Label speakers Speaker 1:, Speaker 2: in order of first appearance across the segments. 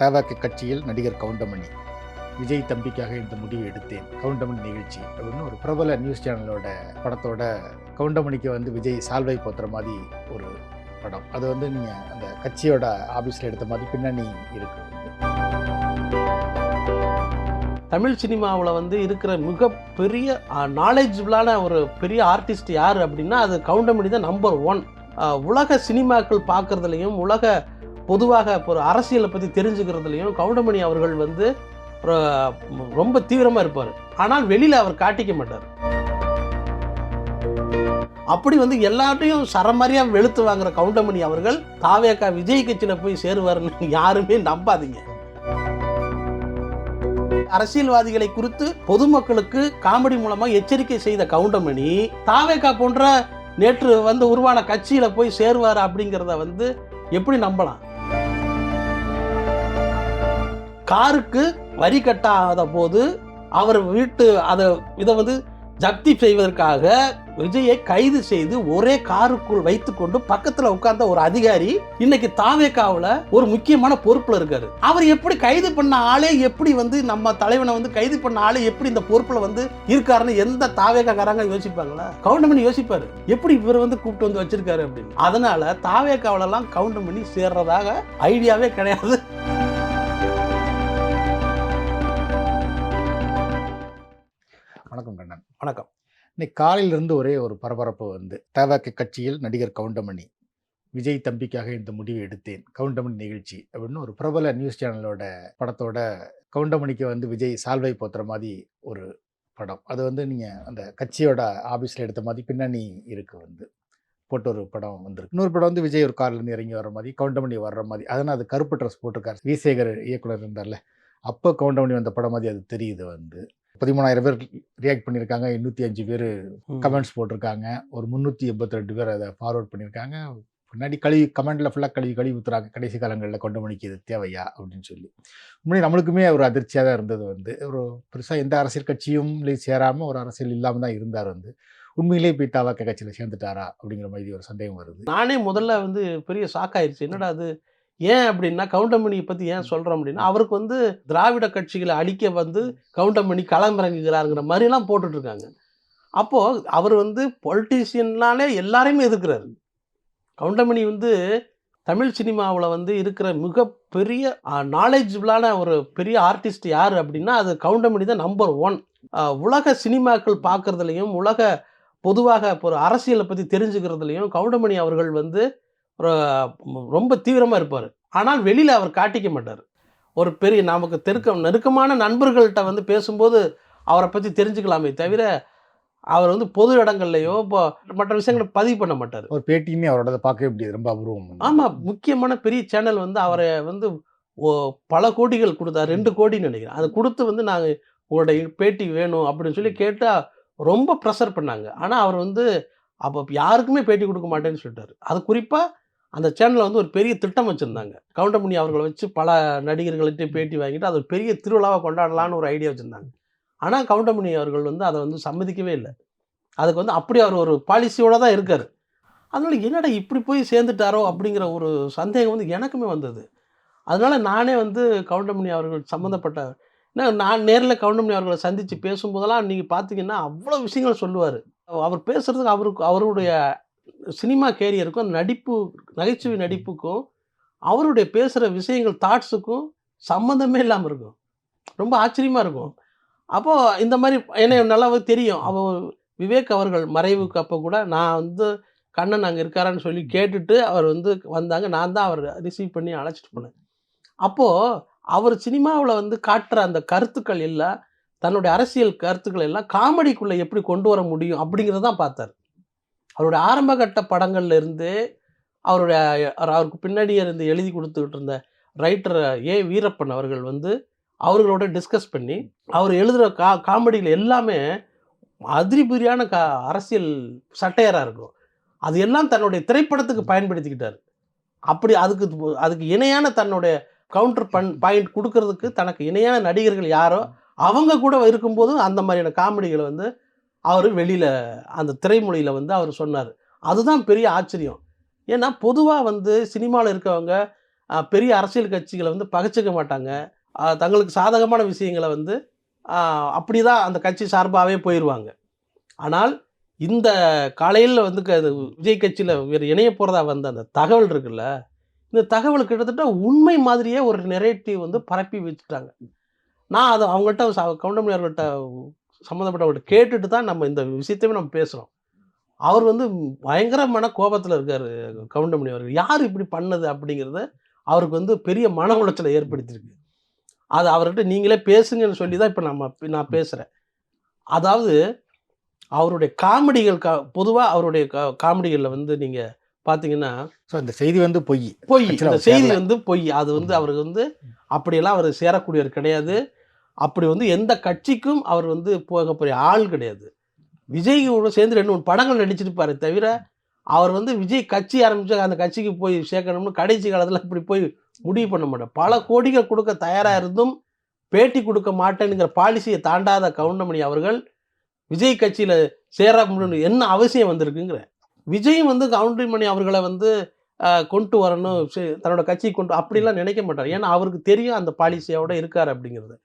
Speaker 1: தவாக்கு கட்சியில் நடிகர் கவுண்டமணி. விஜய் தம்பிக்காக இந்த முடிவு எடுத்தேன். கவுண்டமணி நிகழ்ச்சி அப்படின்னு ஒரு பிரபல நியூஸ் சேனலோட படத்தோட கவுண்டமணிக்கு வந்து விஜய் சால்வை போத்துற மாதிரி ஒரு படம். அது வந்து நீங்கள் அந்த கட்சியோட ஆஃபீஸில் எடுத்த மாதிரி பின்னணி இருக்கு.
Speaker 2: தமிழ் சினிமாவில் வந்து இருக்கிற மிகப்பெரிய நாலேஜபிளான ஒரு பெரிய ஆர்டிஸ்ட் யார் அப்படின்னா அது கவுண்டமணி தான் நம்பர் ஒன் உலக சினிமாக்கள் பார்க்குறதுலையும் உலக பொதுவாக இப்போ ஒரு அரசியலை பற்றி தெரிஞ்சுக்கிறதுலையும் கவுண்டமணி அவர்கள் வந்து ரொம்ப தீவிரமாக இருப்பார். ஆனால் வெளியில் அவர் காட்டிக்க மாட்டார். அப்படி வந்து எல்லாத்தையும் சரமாரியாக வெளுத்து வாங்குற கவுண்டமணி அவர்கள் தாவேக்கா விஜய் கட்சியில் போய் சேருவார்னு யாருமே நம்பாதீங்க. அரசியல்வாதிகளை குறித்து பொதுமக்களுக்கு காமெடி மூலமா எச்சரிக்கை செய்த கவுண்டமணி தாவேக்கா போன்ற நேற்று வந்து உருவான கட்சியில போய் சேருவார் அப்படிங்கிறத வந்து எப்படி நம்பலாம்? காருக்கு வரி கட்டாத போது அவர் வீட்டு அதை இதை வந்து ஜப்தி செய்வதற்காக விஜயை கைது செய்து ஒரே காருக்குள் வைத்துக்கொண்டு பக்கத்துல உட்கார்ந்த ஒரு அதிகாரி இன்னைக்கு தாவேக்காவில் ஒரு முக்கியமான பொறுப்புல இருக்காரு. அவர் எப்படி கைது பண்ண ஆளே எப்படி வந்து நம்ம தலைவனை வந்து கைது பண்ண ஆளே எப்படி இந்த பொறுப்புல வந்து இருக்காருன்னு எந்த தாவேக்காரங்க யோசிப்பாங்களா? கவுண்டமணி யோசிப்பாரு. எப்படி இவர் வந்து கூப்பிட்டு வந்து வச்சிருக்காரு அப்படின்னு. அதனால தாவேக்காவிலலாம் கவுண்டமணி சேர்றதாக ஐடியாவே கிடையாது.
Speaker 1: வணக்கம் கண்ணன்.
Speaker 2: வணக்கம்.
Speaker 1: இன்னைக்கு காலையிலிருந்து ஒரே ஒரு பரபரப்பு வந்து தவக கட்சியில் நடிகர் கவுண்டமணி விஜய் தம்பிக்காக இந்த முடிவு எடுத்தேன் கவுண்டமணி நிகழ்ச்சி அப்படின்னு ஒரு பிரபல நியூஸ் சேனலோட படத்தோட கவுண்டமணிக்கு வந்து விஜய் சால்வை போத்துற மாதிரி ஒரு படம். அது வந்து நீங்கள் அந்த கட்சியோட ஆஃபீஸில் எடுத்த மாதிரி பின்னணி இருக்கு வந்து போட்டு ஒரு படம் வந்திருக்கு. இன்னொரு படம் வந்து விஜய் ஒரு கார்லேருந்து இறங்கி வர மாதிரி கவுண்டமணி வர்ற மாதிரி. அதனால் அது கருப்பு ட்ரெஸ் போட்டிருக்காரு. விசேகர் இயக்குனர் இருந்தார்ல அப்போ கவுண்டமணி வந்த படம் மாதிரி அது தெரியுது வந்து. பதிமூணாயிரம் பேர் ரியாக்ட் பண்ணியிருக்காங்க எண்ணூற்றி அஞ்சு பேர் கமெண்ட்ஸ் போட்டிருக்காங்க. ஒரு முந்நூற்றி எண்பத்தி ரெண்டு பேர் அதை ஃபார்வர்ட் பண்ணியிருக்காங்க பின்னாடி கழுவி கமெண்ட்டில் ஃபுல்லாக கழுவி கழுவி ஊற்றுறாங்க கடைசி காலங்களில் கொண்டு மணிக்கு இது தேவையா? அப்படின்னு சொல்லி. உண்மையை நம்மளுக்குமே ஒரு அதிர்ச்சியாக தான் இருந்தது வந்து. ஒரு பெருசாக எந்த அரசியல் கட்சியும் சேராமல் ஒரு அரசியல் இல்லாமல் தான் இருந்தார் வந்து. உண்மையிலே போய் தாவாக்க கட்சியில் சேர்ந்துட்டாரா? அப்படிங்கிற மாதிரி ஒரு சந்தேகம் வருது.
Speaker 2: நானே முதல்ல வந்து பெரிய ஷாக் ஆயிடுச்சு என்னடா அது? ஏன் அப்படின்னா கவுண்டமணியை பற்றி ஏன் சொல்கிறோம் அப்படின்னா அவருக்கு வந்து திராவிட கட்சிகளை அழிக்க வந்து கவுண்டமணி களமிறங்குகிறாருங்கிற மாதிரிலாம் போட்டுட்ருக்காங்க. அப்போது அவர் வந்து பொலிட்டீஷியன்னாலே எல்லாரையுமே எதிர்க்கிறாரு. கவுண்டமணி வந்து தமிழ் சினிமாவில் வந்து இருக்கிற மிகப்பெரிய நாலேஜபிளான ஒரு பெரிய ஆர்டிஸ்ட் யார் அப்படின்னா அது கவுண்டமணி தான் நம்பர் ஒன் உலக சினிமாக்கள் பார்க்குறதுலையும் உலக பொதுவாக இப்போ ஒரு அரசியலை பற்றி தெரிஞ்சுக்கிறதுலையும் கவுண்டமணி அவர்கள் வந்து ரொம்ப தீவிரமாக இருப்பார். ஆனால் வெளியில் அவர் காட்டிக்க மாட்டார். ஒரு பெரிய நமக்கு தெருக்கம் நெருக்கமான நண்பர்கள்ட்ட வந்து பேசும்போது அவரை பற்றி தெரிஞ்சுக்கலாமே தவிர அவர் வந்து பொது இடங்கள்லையோ இப்போ மற்ற விஷயங்களை பதிவு பண்ண மாட்டார்.
Speaker 1: ஒரு பேட்டியுமே அவரோட பார்க்கவே முடியாது. ரொம்ப அபூர்வம்.
Speaker 2: ஆமாம் முக்கியமான பெரிய சேனல் வந்து அவரை வந்து ஓ- பல கோடிகள் கொடுத்தாரு ரெண்டு கோடின்னு நினைக்கிறேன். அதை கொடுத்து வந்து நாங்கள் உங்களோட பேட்டி வேணும் அப்படின்னு சொல்லி கேட்டால் ரொம்ப ப்ரெஷர் பண்ணாங்க. ஆனால் அவர் வந்து அப்போ யாருக்குமே பேட்டி கொடுக்க மாட்டேன்னு சொல்லிட்டாரு. அது குறிப்பாக அந்த சேனலில் வந்து ஒரு பெரிய திட்டம் வச்சுருந்தாங்க. கவுண்டமணி அவர்களை வச்சு பல நடிகர்கள்ட்ட பேட்டி வாங்கிட்டு அது ஒரு பெரிய திருவிழாவை கொண்டாடலான்னு ஒரு ஐடியா வச்சுருந்தாங்க. ஆனால் கவுண்டமணி அவர்கள் வந்து அதை வந்து சம்மதிக்கவே இல்லை. அதுக்கு வந்து அப்படி அவர் ஒரு பாலிசியோட தான் இருக்கார். அதனால என்னடா இப்படி போய் சேர்ந்துட்டாரோ அப்படிங்கிற ஒரு சந்தேகம் வந்து எனக்குமே வந்தது. அதனால நானே வந்து கவுண்டமணி அவர்கள் சம்மந்தப்பட்ட ஏன்னா நான் நேரில் கவுண்டமணி அவர்களை சந்தித்து பேசும்போதெல்லாம் நீங்கள் பார்த்தீங்கன்னா அவ்வளோ விஷயங்கள் சொல்லுவார். அவர் பேசுகிறதுக்கு அவருக்கு அவருடைய சினிமா கேரியருக்கும் அந்த நடிப்பு நகைச்சுவை நடிப்புக்கும் அவருடைய பேசுகிற விஷயங்கள் தாட்ஸுக்கும் சம்மந்தமே இல்லாமல் இருக்கும். ரொம்ப ஆச்சரியமாக இருக்கும். அப்போது இந்த மாதிரி என்ன நல்லாவே தெரியும். அவர் விவேக் அவர்கள் மறைவுக்கு அப்போ கூட நான் வந்து கண்ணன் அங்கே இருக்காரான்னு சொல்லி கேட்டுட்டு அவர் வந்து வந்தாங்க. நான் தான் அவர் ரிசீவ் பண்ணி அழைச்சிட்டு போனேன். அப்போது அவர் சினிமாவில் வந்து காட்டுற அந்த கருத்துக்கள் எல்லாம் தன்னுடைய அரசியல் கருத்துக்கள் எல்லாம் காமெடிக்குள்ளே எப்படி கொண்டு வர முடியும் அப்படிங்கிறத தான் பார்த்தார். அவருடைய ஆரம்பகட்ட படங்கள்ல இருந்து அவருடைய அவருக்கு பின்னாடி இருந்து எழுதி கொடுத்துக்கிட்டு இருந்த ரைட்டர் ஏ வீரப்பன் அவர்கள் வந்து அவர்களோட டிஸ்கஸ் பண்ணி அவர் எழுதுகிற கா காமெடியில் எல்லாமே அதிரிபுரியான கா அரசியல் சட்டையராக இருக்கும். அது எல்லாம் தன்னுடைய திரைப்படத்துக்கு பயன்படுத்திக்கிட்டார். அப்படி அதுக்கு அதுக்கு இணையான தன்னுடைய கவுண்டர் பண் பாயிண்ட் கொடுக்கறதுக்கு தனக்கு இணையான நடிகர்கள் யாரோ அவங்க கூட இருக்கும்போதும் அந்த மாதிரியான காமெடிகளை வந்து அவர் வெளியில் அந்த திரைமொழியில் வந்து அவர் சொன்னார். அதுதான் பெரிய ஆச்சரியம். ஏன்னா பொதுவாக வந்து சினிமாவில் இருக்கவங்க பெரிய அரசியல் கட்சிகளை வந்து பகைச்சிக்க மாட்டாங்க. தங்களுக்கு சாதகமான விஷயங்களை வந்து அப்படி தான் அந்த கட்சி சார்பாகவே போயிடுவாங்க ஆனால் இந்த காலையில் வந்து க- விஜய் கட்சியில் வேறு இணைய போகிறதா வந்த அந்த தகவல் இருக்குல்ல இந்த தகவல் கிட்டத்தட்ட உண்மை மாதிரியே ஒரு நெரேட்டிவ் வந்து பரப்பி வச்சுட்டாங்க. நான் அதை அவங்கள்ட்ட ச- கவுண்டமணி அவர்கள்ட்ட சம்மந்தப்பட்டவங்கள்ட்ட கேட்டுட்டு தான் நம்ம இந்த விஷயத்தையுமே நம்ம பேசுகிறோம் அவர் வந்து பயங்கரமான கோபத்தில் இருக்கார் கவுண்டமணி அவர்கள். யார் இப்படி பண்ணது அப்படிங்கிறத அவருக்கு வந்து பெரிய மன உளைச்சலை ஏற்படுத்தியிருக்கு. அது அவர்கிட்ட நீங்களே பேசுங்கன்னு சொல்லி தான் இப்போ நம்ம நான் பேசுகிறேன் அதாவது அவருடைய காமெடிகள் கா பொதுவாக அவருடைய கா காமெடிகளில் வந்து நீங்கள் பார்த்தீங்கன்னா
Speaker 1: ஸோ இந்த செய்தி வந்து பொய்.
Speaker 2: பொய். இந்த செய்தி. வந்து பொய். அது வந்து அவருக்கு வந்து அப்படியெல்லாம் அவர் சேரக்கூடியவர் கிடையாது. அப்படி வந்து எந்த கட்சிக்கும் அவர் வந்து போகக்கூடிய ஆள் கிடையாது. விஜயோட சேர்ந்து ரெண்டு மூணு படங்கள் நடிச்சிருப்பாரு தவிர அவர் வந்து விஜய் கட்சி ஆரம்பித்தா அந்த கட்சிக்கு போய் சேர்க்கணும்னு கடைசி காலத்தில் இப்படி போய் முடிவு பண்ண மாட்டேன் பல கோடிகள் கொடுக்க தயாராக இருந்தும் பேட்டி கொடுக்க மாட்டேனுங்கிற பாலிசியை தாண்டாத கவுண்டமணி அவர்கள் விஜய் கட்சியில் சேர முடியும் என்ன அவசியம் வந்திருக்குங்கிற. விஜயும் வந்து கவுண்டமணி அவர்களை வந்து கொண்டு வரணும் சரி, தன்னோட கட்சியை கொண்டு அப்படிலாம் நினைக்க மாட்டார். ஏன்னா அவருக்கு தெரியும் அந்த பாலிசியோட இருக்கார் அப்படிங்கிறது.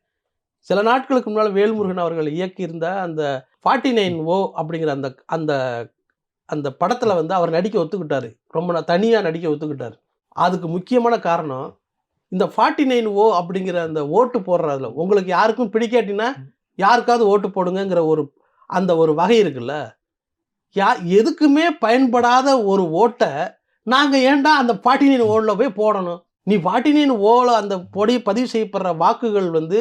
Speaker 2: சில நாட்களுக்கு முன்னால் வேல்முருகன் அவர்கள் இயக்கியிருந்த அந்த ஃபார்ட்டி நைன் ஓ அப்படிங்கிற அந்த அந்த அந்த படத்தில் வந்து அவர் நடிக்க ஒத்துக்கிட்டாரு. ரொம்ப தனியாக நடிக்க ஒத்துக்கிட்டார். அதுக்கு முக்கியமான காரணம் இந்த ஃபார்ட்டி நைன் ஓ அப்படிங்கிற அந்த ஓட்டு போடுறதுல உங்களுக்கு யாருக்கும் பிடிக்காட்டினா யாருக்காவது ஓட்டு போடுங்கங்கிற ஒரு அந்த ஒரு வகை இருக்குல்ல யா எதுக்குமே பயன்படாத ஒரு ஓட்டை நாங்கள் ஏன்டா அந்த ஃபார்ட்டி நைன் ஓவில் போய் போடணும்? நீ ஃபார்ட்டி நைன் ஓவில் அந்த பொடி பதிவு செய்யப்படுற வாக்குகள் வந்து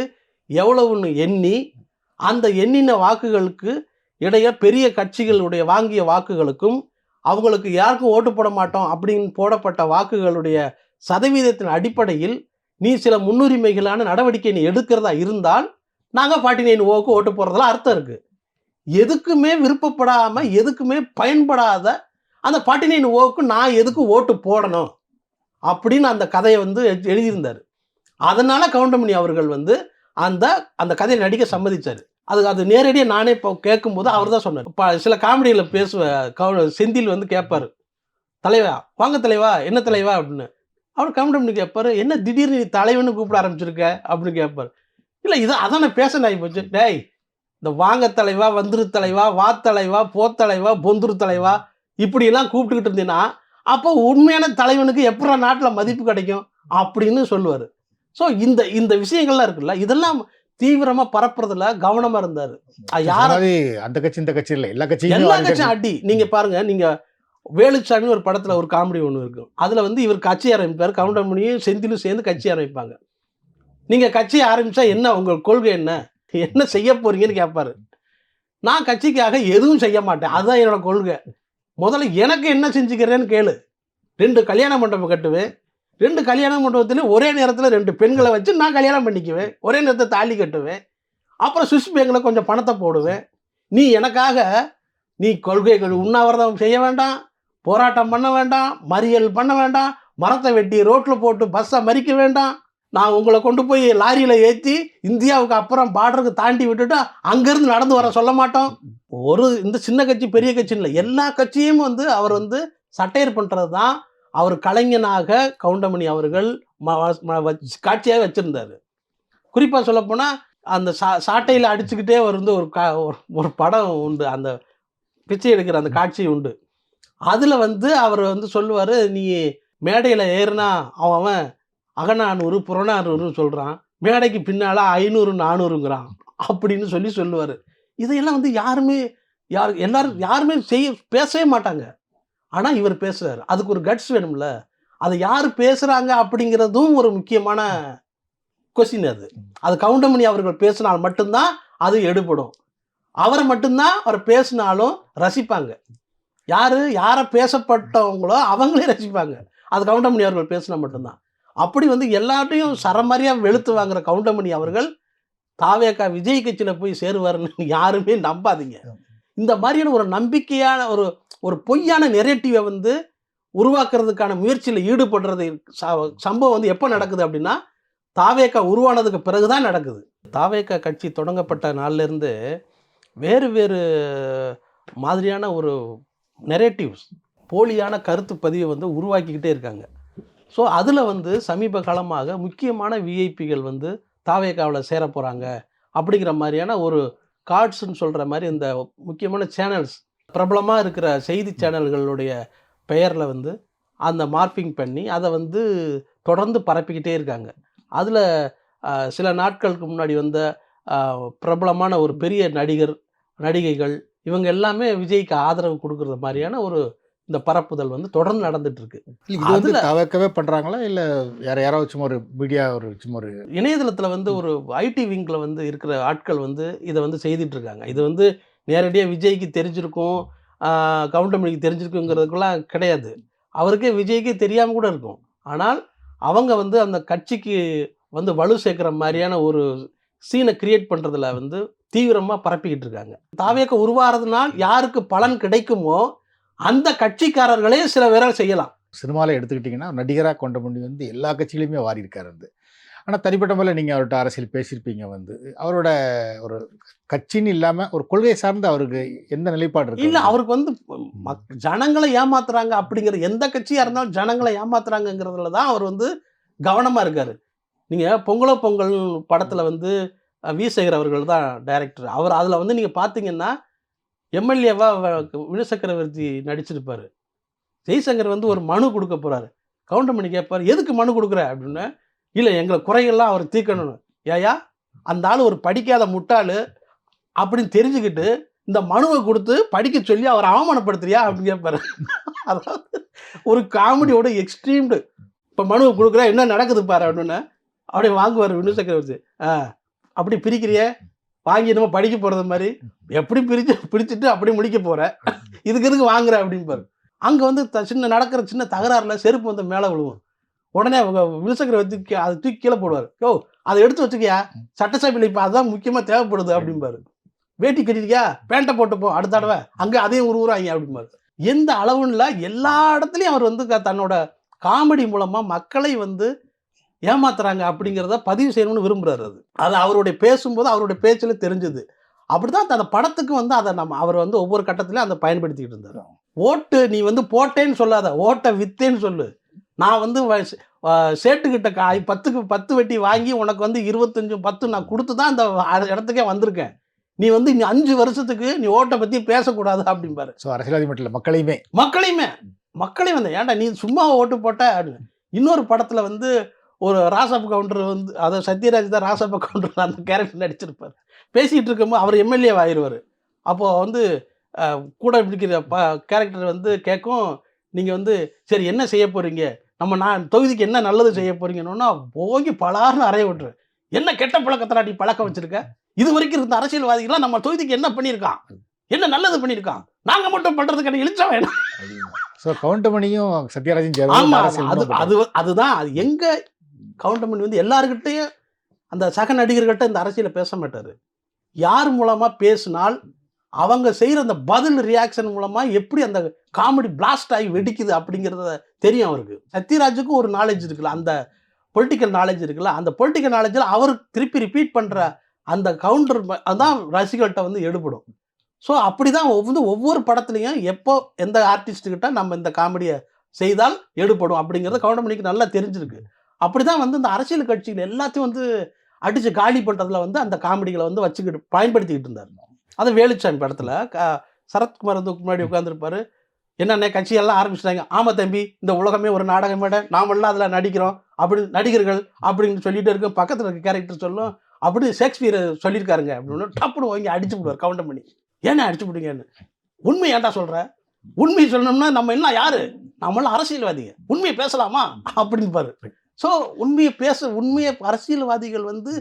Speaker 2: எவ்வளவுன்னு எண்ணி அந்த எண்ணின வாக்குகளுக்கு இடையே பெரிய கட்சிகளுடைய வாங்கிய வாக்குகளுக்கும் அவங்களுக்கு யாருக்கும் ஓட்டு போட மாட்டோம் அப்படின்னு போடப்பட்ட வாக்குகளுடைய சதவீதத்தின் அடிப்படையில் நீ சில முன்னுரிமைகளான நடவடிக்கை நீ எடுக்கிறதா இருந்தால் நாங்கள் ஃபார்ட்டி நைன் ஓக்கு ஓட்டு போடுறதுல அர்த்தம் இருக்குது எதுக்குமே விருப்பப்படாமல் எதுக்குமே பயன்படாத அந்த ஃபார்ட்டி நைன் ஓக்கு நான் எதுக்கு ஓட்டு போடணும் அப்படின்னு அந்த கதையை வந்து எழு- எழுதியிருந்தார். அதனால் கவுண்டமணி அவர்கள் வந்து அந்த அந்த கதையை நடிக்க சம்மதிச்சார். அது அது நேரடியாக நானே இப்போ கேட்கும்போது அவர் தான் சொன்னார். இப்போ சில காமெடியில் பேசுவேன் செந்தில் வந்து கேட்பாரு. தலைவா வாங்க தலைவா என்ன தலைவா அப்படின்னு. அவர் கவுண்டமணி கேட்பாரு என்ன திடீர்னு நீ தலைவன்னு கூப்பிட ஆரம்பிச்சிருக்க? அப்படின்னு கேட்பாரு. இல்லை இதை அதான் நான் பேச போச்சு. டேய் இந்த வாங்க தலைவா வந்துரு தலைவா வா தலைவா போ தலைவா பொந்துரு தலைவா இப்படியெல்லாம் கூப்பிட்டுக்கிட்டு இருந்தீங்கன்னா அப்போ உண்மையான தலைவனுக்கு எப்படா நாட்டில் மதிப்பு கிடைக்கும்? அப்படின்னு சொல்லுவார். ஸோ இந்த இந்த விஷயங்கள்லாம் இருக்குல்ல இதெல்லாம் தீவிரமாக பரப்புறதுல கவனமாக இருந்தார். யார
Speaker 1: அதாவது அந்த கட்சி இந்த கட்சி இல்லை. எல்லா கட்சியும்
Speaker 2: எல்லா கட்சியும் அடி. நீங்க பாருங்க நீங்க வேலுச்சாமி ஒரு படத்துல ஒரு காமெடி ஒன்று இருக்கும் அதுல வந்து இவர் கட்சி ஆரம்பிப்பார் கவுண்டமணியும் செந்திலும் சேர்ந்து கட்சி ஆரம்பிப்பாங்க. நீங்க கட்சி ஆரம்பிச்சா என்ன உங்க கொள்கை என்ன? என்ன செய்ய போறீங்கன்னு கேட்பாரு நான் கட்சிக்காக எதுவும் செய்ய மாட்டேன். அதுதான் என்னோட கொள்கை. முதல்ல எனக்கு என்ன செஞ்சுக்கிறேன்னு கேளு. ரெண்டு கல்யாண மண்டபம் கட்டுவேன். ரெண்டு கல்யாண மண்டபத்துலேயும் ஒரே நேரத்தில் ரெண்டு பெண்களை வச்சு நான் கல்யாணம் பண்ணிக்குவேன். ஒரே நேரத்தில் தாலி கட்டுவேன். அப்புறம் சுவிஸ் பேங்கில் கொஞ்சம் பணத்தை போடுவேன். நீ எனக்காக நீ கொள்கைகள் உண்ணாவிரதம் செய்ய வேண்டாம் போராட்டம் பண்ண வேண்டாம் மறியல் பண்ண வேண்டாம் மரத்தை வெட்டி ரோட்டில் போட்டு பஸ்ஸை மறிக்க வேண்டாம். நான் உங்களை கொண்டு போய் லாரியில் ஏற்றி இந்தியாவுக்கு அப்புறம் பார்டருக்கு தாண்டி விட்டுட்டு அங்கேருந்து நடந்து வர சொல்ல மாட்டோம். ஒரு இந்த சின்ன கட்சி பெரிய கட்சின்னு இல்லை. எல்லா கட்சியும் வந்து அவர் வந்து சட்டையர் பண்ணுறது தான் அவர் கலைஞனாக கவுண்டமணி அவர்கள் ம- காட்சியாக வச்சுருந்தார். குறிப்பாக சொல்லப்போனால் அந்த சா சாட்டையில் அடிச்சுக்கிட்டே வந்து ஒரு கா ஒரு- ஒரு படம் உண்டு. அந்த பிச்சை எடுக்கிற அந்த காட்சி உண்டு. அதில் வந்து அவர் வந்து சொல்லுவார் நீ மேடையில் ஏறுனா அவன் அவன் அகநானூறு புறநானூறுன்னு சொல்கிறான் மேடைக்கு பின்னால் ஐநூறு நானூறுங்கிறான். அப்படின்னு சொல்லி சொல்லுவார். இதையெல்லாம் வந்து யாருமே யார் எல்லாரும் யாருமே செய்ய பேசவே மாட்டாங்க. ஆனால் இவர் பேசுகிறார் அதுக்கு ஒரு கட்ஸ் வேணும்ல. அதை யார் பேசுகிறாங்க அப்படிங்கிறதும் ஒரு முக்கியமான கொஸ்டின் அது. அது கவுண்டமணி அவர்கள் பேசினால் மட்டும்தான் அது எடுபடும். அவரை மட்டும்தான் அவர் பேசினாலும் ரசிப்பாங்க. யாரு யாரை பேசப்பட்டவங்களோ அவங்களே ரசிப்பாங்க. அது கவுண்டமணி அவர்கள் பேசினா மட்டும்தான். அப்படி வந்து எல்லாத்தையும் சரமாரியாக வெளுத்து வாங்குற கவுண்டமணி அவர்கள் தாவேக்கா விஜய் கட்சியில் போய் சேருவாருன்னு யாருமே நம்பாதீங்க. இந்த மாதிரியான ஒரு நம்பிக்கையான ஒரு ஒரு பொய்யான நெரேட்டிவை வந்து உருவாக்குறதுக்கான முயற்சியில் ஈடுபடுறது ச- சம்பவம் வந்து எப்போ நடக்குது அப்படின்னா தாவேக்கா உருவானதுக்கு பிறகு தான் நடக்குது. தாவேக்கா கட்சி தொடங்கப்பட்ட நாள்லேருந்து வேறு வேறு மாதிரியான ஒரு நெரேட்டிவ்ஸ் போலியான கருத்து பதிவை வந்து உருவாக்கிக்கிட்டே இருக்காங்க. ஸோ அதில் வந்து சமீப காலமாக முக்கியமான விஐபிகள் வந்து தாவேக்காவில் சேர போகிறாங்க அப்படிங்கிற மாதிரியான ஒரு கார்ட்ஸ்ன்னு சொல்கிற மாதிரி இந்த முக்கியமான சேனல்ஸ் பிரபலமாக இருக்கிற செய்தி சேனல்களுடைய பெயரில் வந்து அந்த மார்பிங் பண்ணி அதை வந்து தொடர்ந்து பரப்பிக்கிட்டே இருக்காங்க. அதில் சில நாட்களுக்கு முன்னாடி வந்த பிரபலமான ஒரு பெரிய நடிகர் நடிகைகள் இவங்க எல்லாமே விஜய்க்கு ஆதரவு கொடுக்குற மாதிரியான ஒரு இந்த பரப்புதல் வந்து தொடர்ந்து நடந்துட்டு இருக்கு
Speaker 1: இது வந்து தவிர்க்கவே பண்றாங்களா? இல்ல வேற யாராவது சும்மா ஒரு மீடியா ஒரு சும்மா ஒரு
Speaker 2: இணையதளத்தில் வந்து ஒரு ஐடி விங்கில் வந்து இருக்கிற ஆட்கள் வந்து இதை வந்து செய்துட்டு இருக்காங்க. இது வந்து நேரடியாக விஜய்க்கு தெரிஞ்சிருக்கும் கவுண்டமணிக்கு தெரிஞ்சிருக்குங்கிறதுக்கெல்லாம் கிடையாது. அவருக்கே விஜய்க்கே தெரியாமல் கூட இருக்கும். ஆனால் அவங்க வந்து அந்த கட்சிக்கு வந்து வலு சேர்க்குற மாதிரியான ஒரு சீனை கிரியேட் பண்ணுறதுல வந்து தீவிரமாக பரப்பிக்கிட்டு இருக்காங்க. தாவேக்க உருவாகிறதுனால் யாருக்கு பலன் கிடைக்குமோ அந்த கட்சிக்காரர்களே சில பேரால் செய்யலாம்.
Speaker 1: சினிமாவில் எடுத்துக்கிட்டிங்கன்னா நடிகராக கொண்ட முடி வந்து எல்லா கட்சியிலையுமே வாரி இருக்காரு வந்து. ஆனால் தனிப்பட்ட முறையில் நீங்கள் அவர்கிட்ட அரசியல் பேசியிருப்பீங்க வந்து. அவரோட ஒரு கட்சின்னு இல்லாமல் ஒரு கொள்கையை சார்ந்து அவருக்கு எந்த நிலைப்பாடு இருக்கு?
Speaker 2: இல்லை அவருக்கு வந்து மக்- ஜனங்களை ஏமாத்துறாங்க அப்படிங்கிற எந்த கட்சியாக இருந்தாலும் ஜனங்களை ஏமாத்துறாங்கங்கிறதுல தான் அவர் வந்து கவனமாக இருக்கார். நீங்கள் பொங்கலோ பொங்கல் படத்தில் வந்து அஹ், வி சேகர் அவர்கள் தான் டைரக்டர். அவர் அதில் வந்து நீங்கள் பார்த்தீங்கன்னா எம்எல்ஏவாக வினுசக்கரவர்த்தி நடிச்சிருப்பார். ஜெய்சங்கர் வந்து ஒரு மனு கொடுக்க போறாரு. கவுண்டமணி கேட்பார் எதுக்கு மனு கொடுக்குற? அப்படின்னு இல்லை எங்களை குறைகள்லாம் அவர் தீர்க்கணும் ஏயா அந்த ஆள் ஒரு படிக்காத முட்டாள் அப்படின்னு தெரிஞ்சுக்கிட்டு இந்த மனுவை கொடுத்து படிக்க சொல்லி அவர் அவமானப்படுத்துறியா அப்படின்னு கேட்பாரு அதாவது ஒரு காமெடியோட எக்ஸ்ட்ரீம்டு. இப்போ மனுவை கொடுக்குறா என்ன நடக்குது பாரு அப்படின்னு. அப்படியே வாங்குவார் வினு சக்கரவர்த்தி. ஆ அப்படி பிரிக்கிறியே? வாங்கி நம்ம படிக்க போகிறது மாதிரி. எப்படி பிரித்து பிரிச்சுட்டு அப்படி முடிக்க போகிற இதுக்கு எதுக்கு வாங்குற அப்படிம்பாரு அங்கே வந்து த- சின்ன நடக்கிற சின்ன தகராறுல செருப்பு வந்து மேலே விழுவும். உடனே அவங்க வினு சக்கரவர்த்தி அதை தூக்கி கீழே போடுவார். யோ அதை எடுத்து வச்சுக்கியா. சட்டசபையில் இப்போ அதுதான் முக்கியமாக தேவைப்படுது அப்படிம்பாரு. வேட்டி கட்டிருக்கியா? பேண்ட்டை போட்டு போ அடுத்த தடவை. அங்கே அதையும் உருவுறாங்க அப்படிம்பாரு. எந்த அளவுல எல்லா இடத்துலையும் அவர் வந்து க- தன்னோட காமெடி மூலமாக மக்களை வந்து ஏமாத்துறாங்க அப்படிங்கிறத பதிவு செய்யணும்னு விரும்புறாரு அது. அது அவருடைய பேசும்போது அவருடைய பேச்சில் தெரிஞ்சுது. அப்படிதான் அந்த படத்துக்கு வந்து அதை நம்ம அவர் வந்து ஒவ்வொரு கட்டத்திலையும் அதை பயன்படுத்திக்கிட்டு இருந்தார். ஓட்டு நீ வந்து போட்டேன்னு சொல்லாத. ஓட்டை வித்தேன்னு சொல்லு. நான் வந்து சேட்டுக்கிட்ட காய் பத்துக்கு பத்து வெட்டி வாங்கி உனக்கு வந்து இருபத்தஞ்சு பத்து நான் கொடுத்து தான் அந்த இடத்துக்கே வந்திருக்கேன். நீ வந்து நீ அஞ்சு வருஷத்துக்கு நீ ஓட்டை பற்றி பேசக்கூடாது அப்படிம்பாரு.
Speaker 1: ஸோ அரசியல்வாதி மட்டும் இல்லை மக்களையுமே.
Speaker 2: மக்களையுமே. மக்களையும் வந்து ஏன்டா நீ சும்மா ஓட்டு போட்ட? அப்படின்னு. இன்னொரு படத்தில் வந்து ஒரு ராசப்ப கவுண்டர் வந்து அதை சத்யராஜ் தான் ராசப்ப கவுண்டர் அந்த கேரக்டர் நடிச்சிருப்பார். பேசிகிட்டு இருக்கும்போது அவர் எம்எல்ஏ ஆயிடுவார் அப்போது வந்து கூட பிடிக்கிற ப கேரக்டர் வந்து கேட்கும் நீங்கள் வந்து சரி என்ன செய்ய போகிறீங்க நம்ம நான் தொகுதிக்கு என்ன நல்லது செய்ய போறீங்கன்னா போகி பலார்னு அறைய விட்டுரு. என்ன கெட்ட பழக்கத்தை நீ பழக்கம் வச்சிருக்க? இது வரைக்கும் இருந்த அரசியல்வாதிகள்லாம் நம்ம தொகுதிக்கு என்ன பண்ணியிருக்கான் என்ன நல்லது பண்ணியிருக்கான் நாங்கள் மட்டும் பண்ணுறதுக்கு இழிச்சா வேணாம்
Speaker 1: ஸோ கவுண்டமணியும் சத்யராஜன்
Speaker 2: ஆமா அது அது அதுதான் அது எங்க கவுண்டமணி வந்து எல்லாருக்கிட்டையும் அந்த சக நடிகர்கிட்ட இந்த அரசியலை பேச மாட்டாரு. யார் மூலமா பேசினால் அவங்க செய்கிற அந்த பதில் ரியாக்ஷன் மூலமாக எப்படி அந்த காமெடி பிளாஸ்ட் ஆகி வெடிக்குது அப்படிங்கிறத தெரியும் அவருக்கு. சத்யராஜுக்கும் ஒரு நாலேஜ் இருக்குல்ல அந்த பொலிட்டிக்கல் நாலேஜ் இருக்குல்ல அந்த பொலிட்டிக்கல் நாலேஜில் அவர் திருப்பி ரிப்பீட் பண்ணுற அந்த கவுண்டர் அதான் ரசிகர்கள்ட்ட வந்து எடுபடும். ஸோ அப்படி தான் வந்து ஒவ்வொரு படத்துலையும் எப்போ எந்த ஆர்டிஸ்ட்டுக்கிட்ட நம்ம இந்த காமெடியை செய்தால் எடுபடும் அப்படிங்கிறது கவுண்டமணிக்கு நல்லா தெரிஞ்சிருக்கு. அப்படி தான் வந்து இந்த அரசியல் கட்சிகள் எல்லாத்தையும் வந்து அடித்து காலி பண்ணுறதுல வந்து அந்த காமெடிகளை வந்து வச்சுக்கிட்டு பயன்படுத்திக்கிட்டு இருந்தார். அது வேலுச்சாமி படத்தில் சரத்குமார் வந்து முன்னாடி உட்காந்துருப்பாரு என்னென்ன கட்சியெல்லாம் ஆரம்பிச்சிட்டாங்க. ஆமாம் தம்பி இந்த உலகமே ஒரு நாடகம் மேடை நாமெல்லாம் அதில் நடிக்கிறோம். அப்படி நடிகர்கள் அப்படின்னு சொல்லிட்டு இருக்கோம். பக்கத்தில் இருக்க கேரக்டர் சொல்லும். அப்படி ஷேக்ஸ்பியர் சொல்லியிருக்காருங்க அப்படின்னு. டப்புனு வாங்கி அடிச்சு விடுவார் கவுண்டர் பண்ணி. ஏன்னா அடிச்சு விடுங்கன்னு உண்மை ஏன்டா சொல்கிற உண்மை சொல்லணும்னா நம்ம என்ன யாரு? நம்மளாம் அரசியல்வாதிங்க. உண்மையை பேசலாமா? அப்படின்னு பாரு ஸோ உண்மையை பேச உண்மையை அரசியல்வாதிகள் வந்து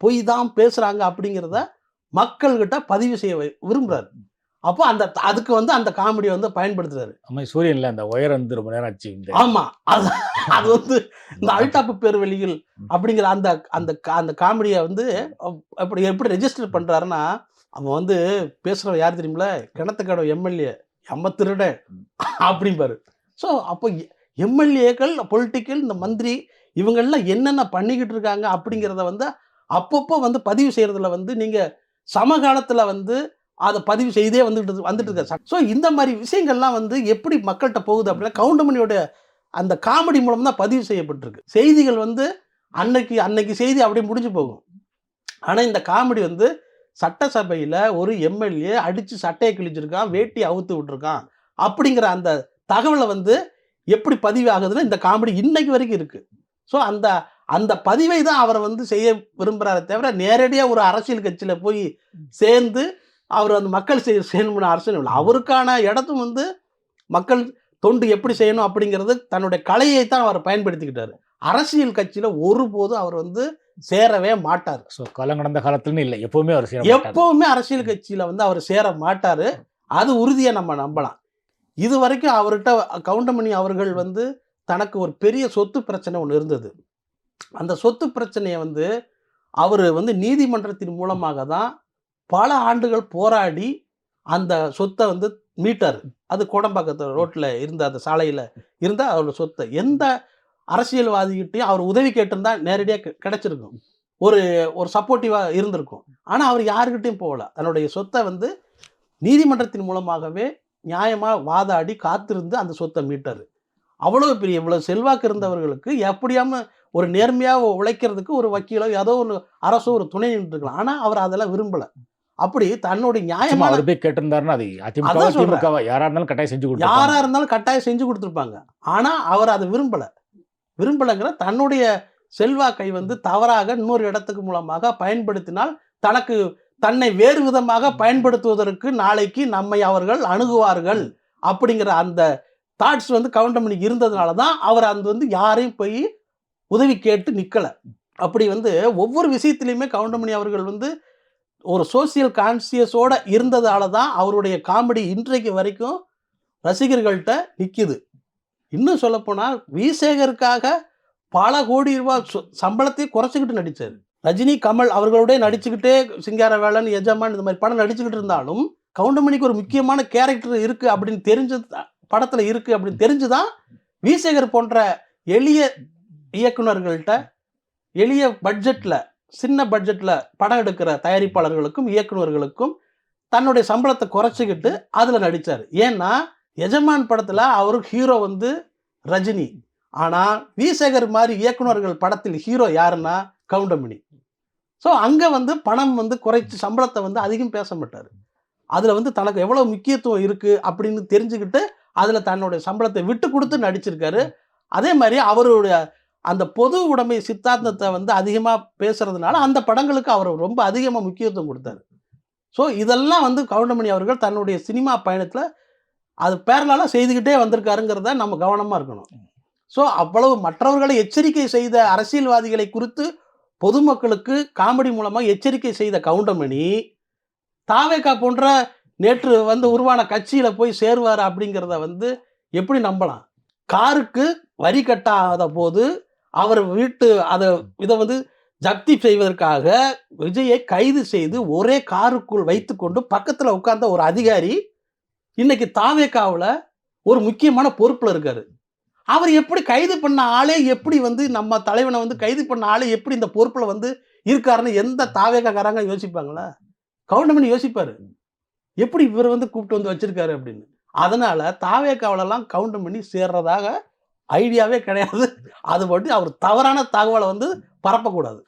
Speaker 2: பொய் தான் பேசுகிறாங்க அப்படிங்கிறத மக்கள்கிட்ட பதிவு செய்ய விரும்புறாரு. அப்போ அந்த அதுக்கு வந்து அந்த காமெடியை வந்து பயன்படுத்துறாரு.
Speaker 1: அம்மா சூரியன்ல அந்த ஒயர் வந்து ரொம்ப நேரம் ஆச்சு
Speaker 2: ஆமா அது அது வந்து இந்த அல்டாப்பு பேர்வெளிகள் அப்படிங்கிற அந்த அந்த அந்த காமெடியை வந்து அப்படி எப்படி ரெஜிஸ்டர் பண்றாருன்னா அவன் வந்து பேசுறவன் யார் தெரியுமில கிணத்துக்கடை எம்எல்ஏ எம்ம திருட அப்படிம்பாரு. ஸோ அப்போ எம்எல்ஏக்கள் பொலிட்டிக்கல் இந்த மந்திரி இவங்கெல்லாம் என்னென்ன பண்ணிக்கிட்டு இருக்காங்க அப்படிங்கிறத வந்து அப்பப்போ வந்து பதிவு செய்யறதுல வந்து நீங்க சமகாலத்தில் வந்து அதை பதிவு செய்தே வந்துட்டு வந்துட்டு இருக்காரு. ஸோ இந்த மாதிரி விஷயங்கள்லாம் வந்து எப்படி மக்கள்கிட்ட போகுது அப்படின்னா கவுண்டமணியோட அந்த காமெடி மூலம் தான் பதிவு செய்யப்பட்டிருக்கு. செய்திகள் வந்து அன்னைக்கு அன்னைக்கு செய்தி அப்படியே முடிஞ்சு போகும். ஆனால் இந்த காமெடி வந்து சட்டசபையில் ஒரு எம்எல்ஏ அடித்து சட்டையை கிழிச்சிருக்கான் வேட்டி அவுத்து விட்டுருக்கான் அப்படிங்கிற அந்த தகவலை வந்து எப்படி பதிவாகுதுன்னா இந்த காமெடி இன்னைக்கு வரைக்கும் இருக்குது ஸோ அந்த அந்த பதிவை தான் அவரை வந்து செய்ய விரும்புகிறாரே தவிர நேரடியாக ஒரு அரசியல் கட்சியில் போய் சேர்ந்து அவர் அந்த மக்கள் செய்ய செய்யணும்னு அரசியல் இல்லை. அவருக்கான இடத்தும் வந்து மக்கள் தொண்டு எப்படி செய்யணும் அப்படிங்கிறது தன்னுடைய கலையை தான் அவர் பயன்படுத்திக்கிட்டாரு. அரசியல் கட்சியில் ஒருபோதும் அவர் வந்து சேரவே மாட்டார்.
Speaker 1: ஸோ காலங்கடந்த காலத்துலன்னு இல்லை. எப்பவுமே அவர்.
Speaker 2: எப்பவுமே அரசியல் கட்சியில வந்து அவர் சேர மாட்டாரு. அது உறுதியை நம்ம நம்பலாம். இது வரைக்கும் அவர்கிட்ட கவுண்டமணி அவர்கள் வந்து தனக்கு ஒரு பெரிய சொத்து பிரச்சனை ஒன்று இருந்தது. அந்த சொத்து பிரச்சனையை வந்து அவர் வந்து நீதிமன்றத்தின் மூலமாக தான் பல ஆண்டுகள் போராடி அந்த சொத்தை வந்து மீட்டார். அது கோடம்பாக்கத்து ரோட்டில் இருந்த அந்த சாலையில் இருந்த அவரோட சொத்தை. எந்த அரசியல்வாதிகிட்டையும் அவர் உதவி கேட்டிருந்தா நேரடியாக கிடைச்சிருக்கும். ஒரு ஒரு சப்போர்ட்டிவாக இருந்திருக்கும். ஆனால் அவர் யாருக்கிட்டையும் போகல. தன்னுடைய சொத்தை வந்து நீதிமன்றத்தின் மூலமாகவே நியாயமாக வாதாடி காத்திருந்து அந்த சொத்தை மீட்டார். அவ்வளோ பெரிய இவ்வளோ செல்வாக்கு இருந்தவர்களுக்கு எப்படியாமல் ஒரு நேர்மையாக உழைக்கிறதுக்கு ஒரு வக்கீலோ ஏதோ ஒரு அரசோ ஒரு துணை நின்றுருக்கலாம். ஆனால் அவர் அதெல்லாம் விரும்பலை. அப்படி தன்னுடைய
Speaker 1: சும்மா
Speaker 2: நியாயமான
Speaker 1: அவர் போய் கேட்டிருந்தாருன்னா அது அதிமுக யாரா இருந்தாலும் கட்டாயம் செஞ்சு
Speaker 2: யாரா
Speaker 1: கொடுத்தாரு
Speaker 2: இருந்தாலும் கட்டாயம் செஞ்சு கொடுத்துருப்பாங்க. ஆனா அவர் அதை விரும்பல. விரும்பலைங்கிற தன்னுடைய செல்வாக்கை வந்து தவறாக இன்னொரு இடத்துக்கு மூலமாக பயன்படுத்தினால் தனக்கு தன்னை வேறு விதமாக பயன்படுத்துவதற்கு நாளைக்கு நம்மை அவர்கள் அணுகுவார்கள். அப்படிங்கிற அந்த தாட்ஸ் வந்து கவுண்டமணிக்கு இருந்ததுனால தான் அவர் அந்த வந்து யாரையும் போய் உதவி கேட்டு நிற்கலை அப்படி வந்து ஒவ்வொரு விஷயத்துலையுமே கவுண்டமணி அவர்கள் வந்து ஒரு சோசியல் கான்சியஸோட இருந்ததால தான் அவருடைய காமெடி இன்றைக்கு வரைக்கும் ரசிகர்கள்ட்ட நிற்கிது இன்னும் சொல்லப்போனால் விசேகருக்காக பல கோடி ரூபாய் சம்பளத்தை குறைச்சிக்கிட்டு நடித்தார் ரஜினி கமல் அவர்களோட நடிச்சுக்கிட்டே சிங்காரவேலன் எஜமான் இந்த மாதிரி படம் நடிச்சுக்கிட்டு இருந்தாலும் கவுண்டமணிக்கு ஒரு முக்கியமான கேரக்டர் இருக்குது அப்படின்னு தெரிஞ்சது படத்தில் இருக்குது அப்படின்னு தெரிஞ்சுதான் விசேகர் போன்ற எளிய இயக்குநர்கள்ட்ட எளிய பட்ஜெட்டில் சின்ன பட்ஜெட்டில் படம் எடுக்கிற தயாரிப்பாளர்களுக்கும் இயக்குனர்களுக்கும் தன்னுடைய சம்பளத்தை குறைச்சிக்கிட்டு அதில் நடித்தார் ஏன்னா எஜமான் படத்தில் அவருக்கு ஹீரோ வந்து ரஜினி. ஆனால் விசேகர் மாதிரி இயக்குனர்கள் படத்தில் ஹீரோ யாருன்னா கவுண்டமணி. ஸோ அங்கே வந்து பணம் வந்து குறைச்சி சம்பளத்தை வந்து அதிகம் பேச மாட்டார். அதில் வந்து தனக்கு எவ்வளோ முக்கியத்துவம் இருக்குது அப்படின்னு தெரிஞ்சுக்கிட்டு அதில் தன்னுடைய சம்பளத்தை விட்டு கொடுத்து நடிச்சிருக்காரு. அதே மாதிரி அவருடைய அந்த பொது உடைமை சித்தாந்தத்தை வந்து அதிகமாக பேசுறதுனால அந்த படங்களுக்கு அவர் ரொம்ப அதிகமாக முக்கியத்துவம் கொடுத்தாரு. ஸோ இதெல்லாம் வந்து கவுண்டமணி அவர்கள் தன்னுடைய சினிமா பயணத்தில் அது பேரலால செய்துக்கிட்டே வந்திருக்காருங்கிறத நம்ம கவனமாக இருக்கணும். ஸோ அவ்வளவு மற்றவர்களை எச்சரிக்கை செய்த அரசியல்வாதிகளை குறித்து பொதுமக்களுக்கு காமெடி மூலமாக எச்சரிக்கை செய்த கவுண்டமணி தாவேக்கா போன்ற நேற்று வந்து உருவான கட்சியில் போய் சேருவார் அப்படிங்கிறத வந்து எப்படி நம்பலாம்? காருக்கு வரி கட்டாத போது அவர் வீட்டு அதை இதை வந்து ஜப்தி செய்வதற்காக விஜயை கைது செய்து ஒரே காருக்குள் வைத்துக்கொண்டு பக்கத்தில் உட்கார்ந்த ஒரு அதிகாரி இன்னைக்கு தாவேக்காவில் ஒரு முக்கியமான பொறுப்பில் இருக்காரு. அவர் எப்படி கைது பண்ண ஆளே எப்படி வந்து நம்ம தலைவனை வந்து கைது பண்ண ஆளே எப்படி இந்த பொறுப்பில் வந்து இருக்காருன்னு எந்த தாவேக்காரங்க யோசிப்பாங்களா? கவுண்டமணி யோசிப்பாரு. எப்படி இவர் வந்து கூப்பிட்டு வந்து வச்சிருக்காரு அப்படின்னு. அதனால தாவேக்காவிலலாம் கவுண்டமணி சேர்றதாக ஐடியாவே கிடையாது. அது மட்டும் அவர் தவறான தகவலை வந்து பரப்பக்கூடாது.